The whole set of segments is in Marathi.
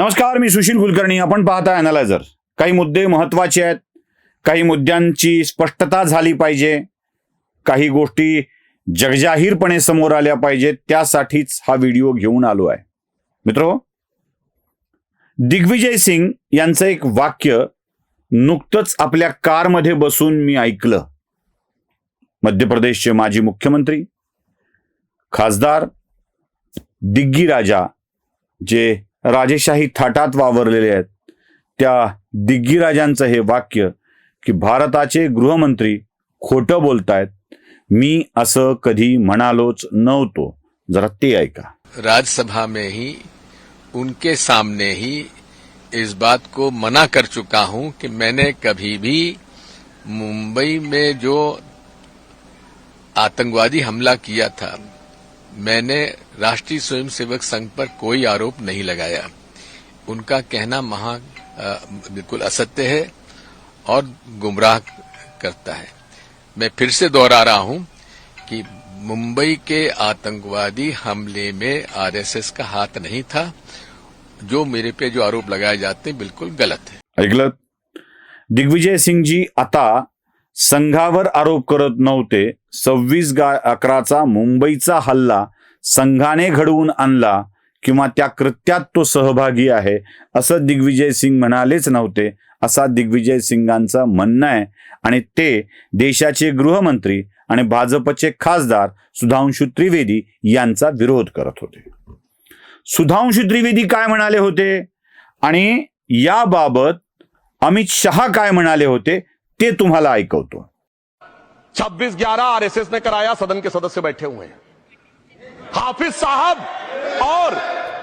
नमस्कार मी सुशील कुलकर्णी. आपण पाहता अनालायझर काही मुद्दे महत्त्वाचे आहेत. काही मुद्द्यांची स्पष्टता झाली पाहिजे. काही गोष्टी जगजाहीरपणे समोर आल्या पाहिजेत. त्यासाठीच हा व्हिडिओ घेऊन आलो आहे. मित्र दिग्विजय सिंग यांचं एक वाक्य नुकतंच आपल्या कारमध्ये बसून मी ऐकलं. मध्य प्रदेशचे माजी मुख्यमंत्री खासदार दिग्गी राजा जे राजेशाही थाटात वावरलेले आहेत. त्या दिग्गीराजांचं हे वाक्य की भारताचे गृहमंत्री खोटं बोलतायत मी असं कधी म्हणालोच नव्हतो. जरा ते ऐका. राज्यसभा में ही उनके सामने ही इस बात को मना कर चुका हूं कि मैंने कभी भी मुंबई में जो आतंकवादी हमला किया था मैंने राष्ट्रीय स्वयंसेवक संघ पर कोई आरोप नहीं लगाया। उनका कहना महा बिल्कुल असत्य है और गुमराह करता है। मैं फिर से दोहरा रहा हूँ कि मुंबई के आतंकवादी हमले में आरएसएस का हाथ नहीं था। जो मेरे पे जो आरोप लगाए जाते हैं, बिल्कुल गलत है। दिग्विजय सिंगजी आता संघावर आरोप करत नव्हते. सव्वीस गा अकराचा मुंबईचा हल्ला संघाने घडवून आणला किंवा त्या कृत्यात तो सहभागी आहे असं दिग्विजय सिंग म्हणालेच नव्हते असा दिग्विजय सिंगांचा म्हणणं आहे. आणि ते देशाचे गृहमंत्री आणि भाजपचे खासदार सुधांशु त्रिवेदी यांचा विरोध करत होते. सुधांशु त्रिवेदी काय म्हणाले होते? आणि याबाबत अमित शहा काय म्हणाले होते? ते तुम्हाला ऐकवतो. 26 ग्यारह आरएसएस ने कराया सदन के सदस्य बैठे हुए हैं। हाफिज साहब और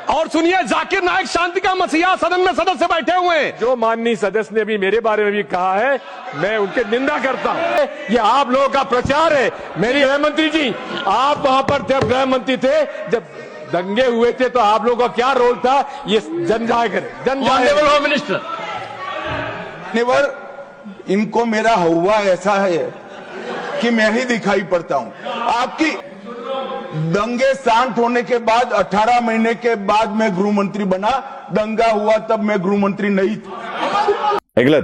और सुनिए जाकिर नायक शांति का मसीहा सदन में सदस्य बैठे हुए हैं। जो माननीय सदस्य ने भी मेरे बारे में भी कहा है मैं उनके निंदा करता हूँ। ये आप लोगों का प्रचार है। मेरी गृह मंत्री जी आप वहाँ पर जब गृह मंत्री थे जब दंगे हुए थे तो आप लोगों का क्या रोल था? ये जन जाए करे जन जाए होम मिनिस्टर इनको मेरा हवा ऐसा है कि मैं ही दिखाई पड़ता हूं। आपकी दंगे शांत होने के बाद 18 महीने के बाद मैं गृह मंत्री बना। दंगा हुआ तब मैं गृह मंत्री नहीं था।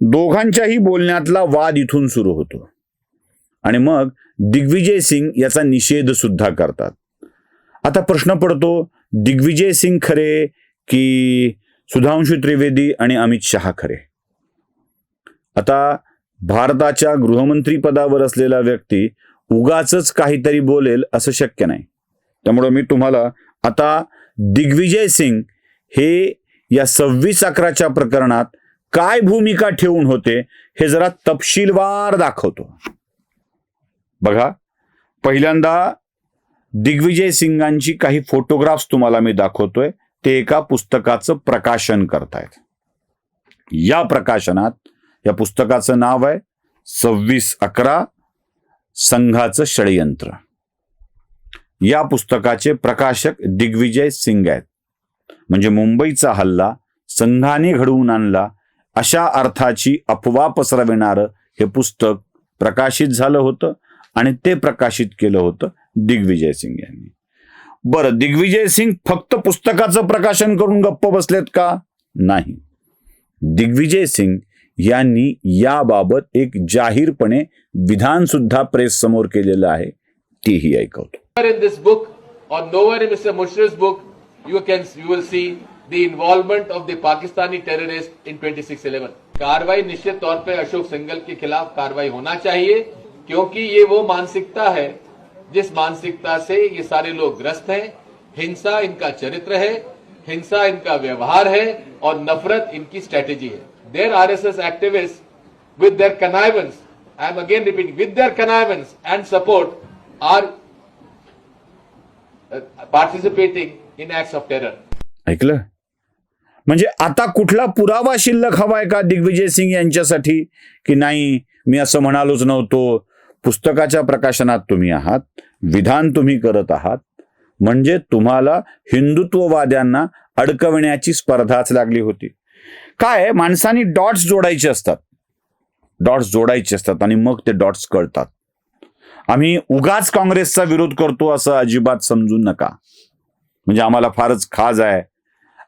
दोघांच्याही बोलण्यातला वाद इथून सुरू होतो. आणि मग दिग्विजय सिंग याचा निषेध सुद्धा करतात. आता प्रश्न पडतो दिग्विजय सिंग खरे की सुधांशु त्रिवेदी आणि अमित शहा खरे? आता भारताच्या गृहमंत्री पदावर असलेला व्यक्ती उगाच काहीतरी बोलेल असं शक्य नाही. त्यामुळं मी तुम्हाला आता दिग्विजय सिंग हे या सव्वीस अकराच्या प्रकरणात काय भूमिका ठेवून होते हे जरा तपशीलवार दाखवतो. बघा पहिल्यांदा दिग्विजय सिंगांची काही फोटोग्राफ्स तुम्हाला मी दाखवतोय ते एका पुस्तकाचं प्रकाशन करतायत. या प्रकाशनात या पुस्तकाचं नाव आहे सव्वीस अकरा संघाचं षडयंत्र. या पुस्तकाचे प्रकाशक दिग्विजय सिंग आहेत. म्हणजे मुंबईचा हल्ला संघाने घडवून आणला अशा अर्थाची अफवा पसरविणारं हे पुस्तक प्रकाशित झालं होतं आणि ते प्रकाशित केलं होतं दिग्विजय सिंग यांनी. बरं दिग्विजय सिंग फक्त पुस्तकाचं प्रकाशन करून गप्प बसलेत का? नाही. दिग्विजय सिंग यांनी याबाबत एक जाहीरपणे विधान सुद्धा प्रेस समोर केलेलं आहे तेही ऐकवतो in this book or nowhere in Mr. Mushrif's book you can, you will see the involvement of the Pakistani terrorists in 2611. कार्रवाई निश्चित तौर पे अशोक सिंगल के खिलाफ कार्रवाई होना चाहिए, क्योंकि ये वो मानसिकता है, जिस मानसिकता से ये सारे लोग ग्रस्त हैं हिंसा इनका चरित्र है, हिंसा इनका व्यवहार है और नफरत इनकी स्ट्रेटेजी है their R S S with their connivance, I am again repeating, with their connivance and support are uh, participating in acts of terror. ऐकलं? म्हणजे आता कुठला पुरावा शिल्लक हवाय का दिग्विजय सिंग यांच्यासाठी? की नाही मी असं म्हणालोच नव्हतो. पुस्तकाच्या प्रकाशनात तुम्ही आहात विधान तुम्ही करत आहात. म्हणजे तुम्हाला हिंदुत्ववाद्यांना अडकवण्याची स्पर्धाच लागली होती. काय माणसाने डॉट्स जोडायचे असतात. डॉट्स जोडायचे असतात आणि मग ते डॉट्स कळतात. आम्ही उगाच काँग्रेसचा विरोध करतो असं अजिबात समजू नका. म्हणजे आम्हाला फारच खाज आहे.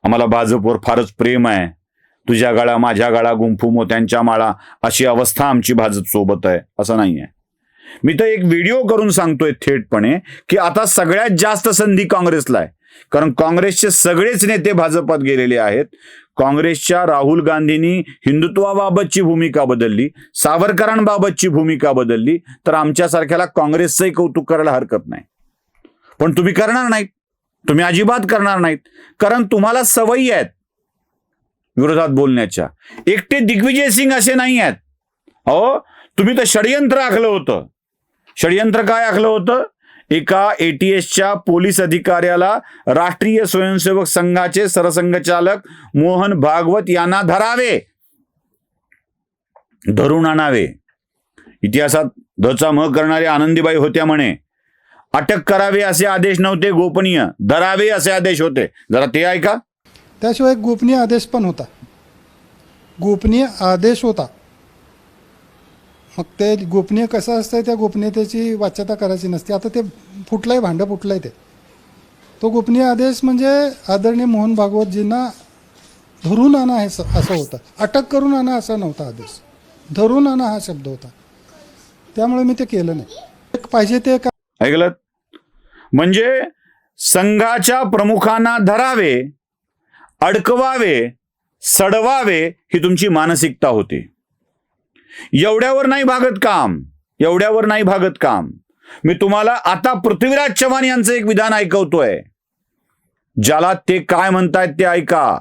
आम्हाला भाजपवर फारच प्रेम आहे. तुझ्या गाळा माझ्या गाळा गुंफू मोत्यांच्या माळा अशी अवस्था आमची भाजप सोबत आहे. असं नाही आहे मी तर एक व्हिडिओ करून सांगतोय थेटपणे की आता सगळ्यात जास्त संधी काँग्रेसला आहे. कारण काँग्रेसचे सगळेच नेते भाजपात गेलेले आहेत. काँग्रेसच्या राहुल गांधींनी हिंदुत्वाबाबतची भूमिका बदलली सावरकरांबाबतची भूमिका बदलली तर आमच्यासारख्याला काँग्रेसचंही कौतुक करायला हरकत नाही. पण तुम्ही करणार नाहीत. तुम्ही अजिबात करणार नाहीत. कारण तुम्हाला सवयी आहेत विरोधात बोलण्याच्या. एकटे दिग्विजय सिंग असे नाही आहेत. अहो तुम्ही तर षडयंत्र आखलं होतं. षडयंत्र काय आखलं होतं? एका एटीएसच्या पोलीस अधिकाऱ्याला राष्ट्रीय स्वयंसेवक संघाचे सरसंघचालक मोहन भागवत यांना धरावे. धरून आणावे. इतिहासात धचा मह करणारे आनंदीबाई होत्या म्हणे. अटक करावे असे आदेश नव्हते गोपनीय. धरावे असे आदेश होते. जरा ते ऐका. त्याशिवाय गोपनीय आदेश पण होता. गोपनीय आदेश होता. मग ते गोपनीय कसं असतं त्या गोपनीयतेची वाच्यता करायची नसते. आता ते फुटलंय भांडं फुटलंय ते. तो गोपनीय आदेश म्हणजे आदरणीय मोहन भागवतजींना धरून आणा हे स- असं होतं. अटक करून आणा असा नव्हता आदेश. धरून आणा हा शब्द होता. त्यामुळे मी ते केलं नाही. पाहिजे ते का ऐकलं म्हणजे संघाच्या प्रमुखांना धरावे अडकवावे सडवावे ही तुमची मानसिकता होती. एवढ्यावर नाही भागत काम एवढ्यावर नाही भागत काम. मी तुम्हाला आता पृथ्वीराज चव्हाण यांचं एक विधान ऐकवतोय. ज्याला ते काय म्हणतायत ते ऐका.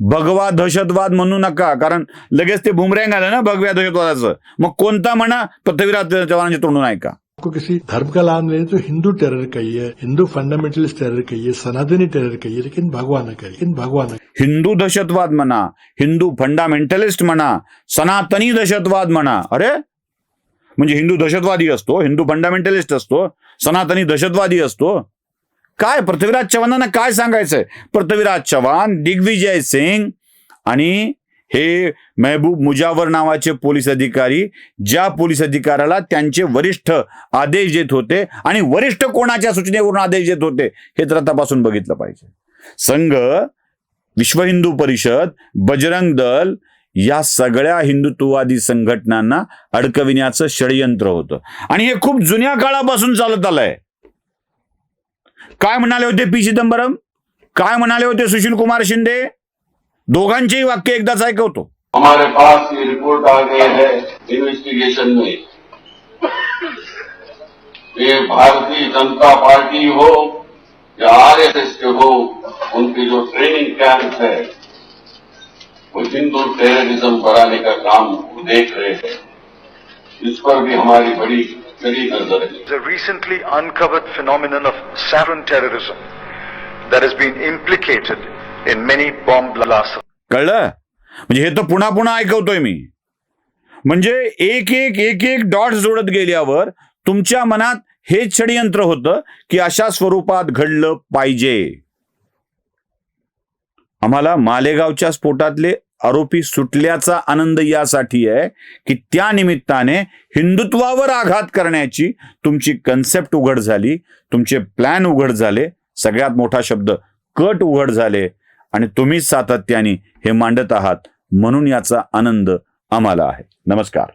भगवा दहशतवाद म्हणू नका कारण लगेच ते बुमरँग आलं ना भगव्या दहशतवादाचं. मग कोणता म्हणा पृथ्वीराज चव्हाणांच्या तोंडून ऐका. आपको किसी धर्म का लाभ नहीं तो हिंदू टेरर कहिए हिंदू फंडामेंटलिस्ट टेरर कहिए सनातनी टेरर कहिए लेकिन भगवान न कहिए लेकिन भगवान हिंदू दहशतवाद म्हणा हिंदू फंडामेंटलिस्ट म्हणा सनातनी दहशतवाद म्हणा अरे म्हणजे हिंदू दहशतवादी असतो हिंदू फंडामेंटलिस्ट असतो सनातनी दहशतवादी असतो। काय पृथ्वीराज चव्हाणांना काय सांगायचंय? पृथ्वीराज चव्हाण दिग्विजय सिंग आणि हे मेहबूब मुजावर नावाचे पोलीस अधिकारी ज्या पोलीस अधिकाऱ्याला त्यांचे वरिष्ठ आदेश देत होते आणि वरिष्ठ कोणाच्या सूचनेवरून आदेश देत होते हे तर तपासून बघितलं पाहिजे. संघ विश्व हिंदू परिषद बजरंग दल या सगळ्या हिंदुत्ववादी संघटनांना अडकविण्याचं षडयंत्र होतं. आणि हे खूप जुन्या काळापासून चालत आलंय. काय म्हणाले होते पी चिदंबरम? काय म्हणाले होते सुशील कुमार शिंदे? दोघांचेही वाक्य एकदाच ऐकवतो. हमारे पास ये रिपोर्ट आ गई है इन्वेस्टिगेशन में। ये भारतीय जनता पार्टी हो या आरएसएस के हो उनके जो ट्रेनिंग कैंप है वो हिंदू टेररिज्म बढ़ाने का काम वो देख रहे हैं। इस पर भी हमारी बड़ी कड़ी नजर है। The recently uncovered phenomenon of saffron terrorism that has been implicated in many bomb blast कळलं? म्हणजे हे तर पुन्हा पुन्हा ऐकवतोय मी. म्हणजे एक एक एक एक डॉट्स जोडत गेल्यावर तुमच्या मनात हे षडयंत्र होतं की अशा स्वरूपात घडलं पाहिजे. आम्हाला मालेगावच्या स्फोटातले आरोपी सुटल्याचा आनंद यासाठी आहे की त्या निमित्ताने हिंदुत्वावर आघात करण्याची तुमची कन्सेप्ट उघड झाली तुमचे प्लॅन उघड झाले सगळ्यात मोठा शब्द कट उघड झाले. आणि तुम्हीच सातत्याने हे मांडत आहात म्हणून याचा आनंद आम्हाला आहे. नमस्कार.